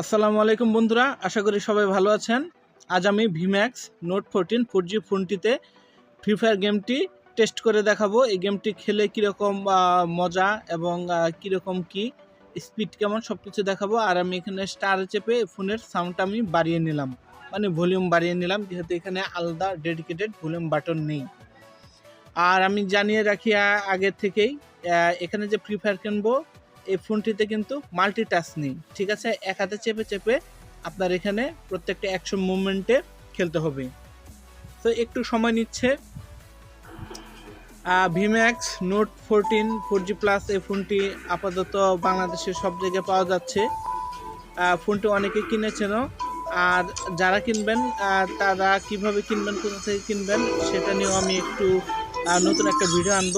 আসসালামু আলাইকুম বন্ধুরা, আশা করি সবাই ভালো আছেন। আজ আমি Vmax note fourteen four G ফোনটিতে ফ্রি ফায়ার গেমটি টেস্ট করে দেখাবো। এই গেমটি খেলে কীরকম মজা এবং কীরকম কি স্পিড কেমন সব কিছু দেখাবো। আর আমি এখানে স্টার চেপে ফোনের সাউন্ডটা আমি বাড়িয়ে নিলাম। মানে ভলিউম বাড়িয়ে নিলাম, যেহেতু এখানে আলাদা ডেডিকেটেড ভলিউম বাটন নেই। আর আমি জানিয়ে রাখি আগের থেকেই এখানে যে ফ্রি ফায়ার কিনবো এই ফোনটিতে কিন্তু মাল্টি টাচ নেই, ঠিক আছে? এক হাতে চেপে চেপে আপনার এখানে প্রত্যেকটা অ্যাকশন মুভমেন্টে খেলতে হবে। তো একটু সময় নিচ্ছে। Vmax note fourteen four G plus এই ফোনটি আপাতত বাংলাদেশের সব জায়গায় পাওয়া যাচ্ছে। ফোনটি অনেকে কিনেছেন আর যারা কিনবেন তারা কীভাবে কিনবেন, কোথা থেকে কিনবেন, সেটা নিয়েও আমি একটু নতুন একটা ভিডিও আনব।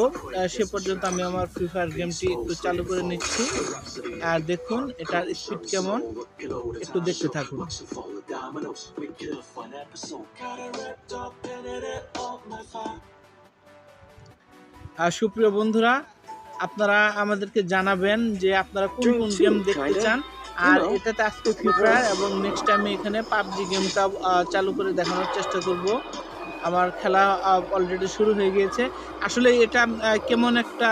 সে পর্যন্ত আমি আমার ফ্রি ফায়ার গেমটি একটু চালু করে নিচ্ছি। আর দেখুন এটার স্পিড কেমন? একটু দেখতে থাকুন। আর সুপ্রিয় বন্ধুরা আপনারা আমাদেরকে জানাবেন যে আপনারা কোন কোন গেম দেখতে চান। আর এটাতে আজকে ফ্রি ফায়ার এবং নেক্সট টাইমে এখানে পাবজি গেমটা চালু করে দেখানোর চেষ্টা করব। আমার খেলা অলরেডি শুরু হয়ে গিয়েছে। আসলে এটা কেমন একটা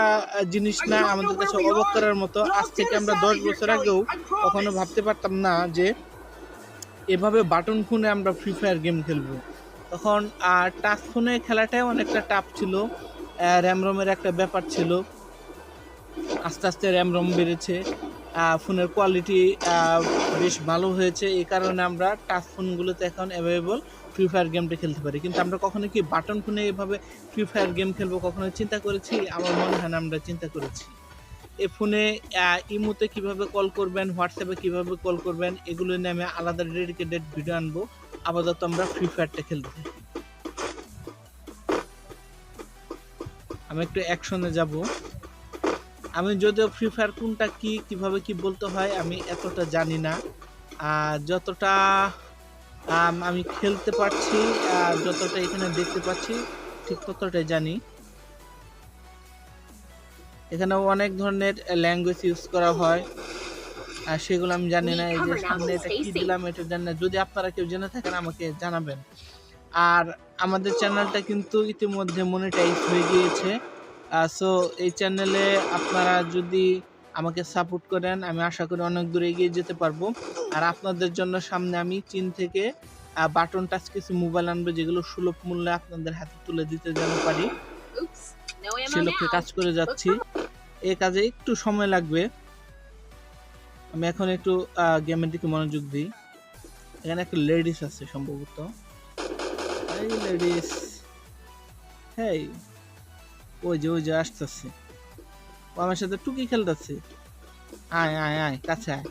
জিনিস না আমাদের কাছে অবাক করার মতো। আজ থেকে আমরা দশ বছর আগেও কখনো ভাবতে পারতাম না যে এভাবে বাটন ফোনে আমরা ফ্রি ফায়ার গেম খেলব। তখন আর টাচ ফোনে খেলাটাই অনেকটা টাফ ছিল। র্যাম রমের একটা ব্যাপার ছিল। আস্তে আস্তে র্যাম রম বেড়েছে। ফোনের কোয়ালিটি বেশ ভালো হয়েছে। এই কারণে আমরা টাচ ফোনগুলোতে এখন অ্যাভেলেবল ফ্রি ফায়ার গেমটা খেলতে পারি। কিন্তু আমরা কখনো কি বাটন ফোনে এভাবে ফ্রি ফায়ার গেম খেলব কখনো চিন্তা করেছি? আমার মনে হয় না, আমরা চিন্তা করেছি। এ ফোনে ইমোতে কীভাবে কল করবেন, হোয়াটসঅ্যাপে কীভাবে কল করবেন, এগুলো নিয়ে আমি আলাদা ডেডিকেটেড ভিডিও আনব। আপাতত আমরা ফ্রি ফায়ারটা খেলতে থাকি। আমি একটু অ্যাকশনে যাব। আমি যদিও ফ্রি ফায়ার কোনটা কি, কীভাবে কি বলতে হয়, আমি এতটা জানি না। আর যতটা আম, আমি খেলতে পারছি যতটা এখানে দেখতে পাচ্ছি ঠিক ততটাই জানি। এখানে অনেক ধরনের ল্যাঙ্গুয়েজ ইউজ করা হয় আর সেগুলো আমি জানি না এই যে সামনে এটা কি দিলাম এটা জানি না। যদি আপনারা কেউ জেনে থাকেন আমাকে জানাবেন। আর আমাদের চ্যানেলটা কিন্তু ইতিমধ্যে মনিটাইজ হয়ে গিয়েছে। সো এই চ্যানেলে আপনারা যদি আমাকে সাপোর্ট করেন আমি আশা করি অনেক দূরে এগিয়ে যেতে পারব। আর আপনাদের জন্য সামনে আমি চীন থেকে বাটন টাচ কিছু মোবাইল আনব যেগুলো সুলভ মূল্যে আপনাদের হাতে তুলে দিতে যেন পারি। সে লক্ষ্যে কাজ করে যাচ্ছি। এই কাজে একটু সময় লাগবে। আমি এখন একটু গেমের দিকে মনোযোগ দিই। এখানে একটা লেডিস আছে সম্ভবত। এই লেডিস হেই ওই যে ওই যে আসতেছে। আমার সাথে টুকি খেলতেছে। আয় আয় আয়, কাছে আয়।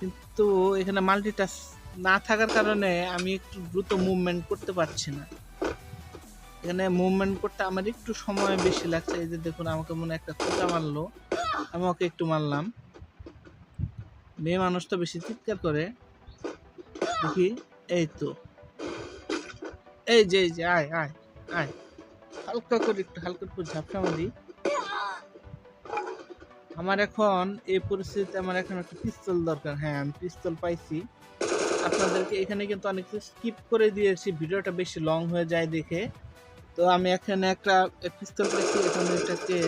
কিন্তু এখানে মাল্টিটাস না থাকার কারণে আমি একটু দ্রুত মুভমেন্ট করতে পারছি না। এখানে মুভমেন্ট করতে আমার একটু সময় বেশি লাগছে। এই যে দেখুন, আমাকে মনে একটা খোঁচা মারলো। আমি ওকে একটু মারলাম। মেয়ে মানুষ তো বেশি চিৎকার করে। দেখি, এই তো। এই যে এই যে, আয় আয় আয়। হালকা করে একটু, হালকা করে ঝাপসা মারি আমার এখন এই পরিস্থিতিতে আমার এখন একটা পিস্তল দরকার। হ্যাঁ আমি পিস্তল পাইছি। আপনাদেরকে এখানে কিন্তু অনেক কিছু স্কিপ করে দিয়েছি। ভিডিওটা বেশি লং হয়ে যায় দেখে। তো আমি এখানে একটা পিস্তল পেয়েছি এখন এটাকে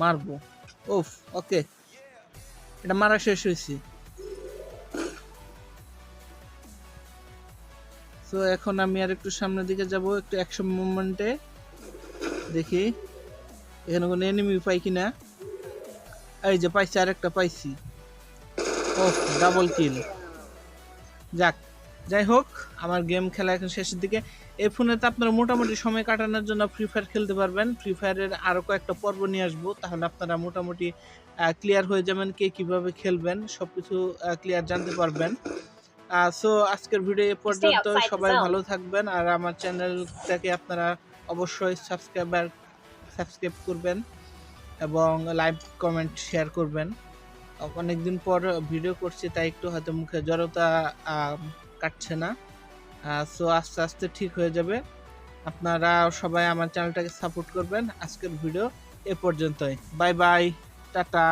মারবো। ওফ ওকে। এটা মারা শেষ হয়েছি। তো এখন আমি আর একটু সামনের দিকে যাব, একটু একশো মুভমেন্টে দেখি। এখানে কোনো এনিমি পাই কিনা? এই যে পাইছি আরেকটা পাইছি। ও ডাবল কিল যাক যাই হোক আমার গেম খেলা এখন শেষের দিকে। এই ফোনেতে আপনারা মোটামুটি সময় কাটানোর জন্য ফ্রি ফায়ার খেলতে পারবেন। ফ্রি ফায়ারের আরও কয়েকটা পর্ব নিয়ে আসব তাহলে আপনারা মোটামুটি ক্লিয়ার হয়ে যাবেন কে কীভাবে খেলবেন সব কিছু ক্লিয়ার জানতে পারবেন। সো আজকের ভিডিও এ পর্যন্ত সবাই ভালো থাকবেন আর আমার চ্যানেলটাকে আপনারা অবশ্যই সাবস্ক্রাইবার, সাবস্ক্রাইব করবেন এবং লাইভ কমেন্ট, শেয়ার করবেন। অনেকদিন পর ভিডিও করছি, তাই একটু হয়তো মুখে জড়তা কাটছে না। সো আস্তে আস্তে ঠিক হয়ে যাবে। আপনারা সবাই আমার চ্যানেলটাকে সাপোর্ট করবেন। আজকের ভিডিও এ পর্যন্তই। Bye bye tata.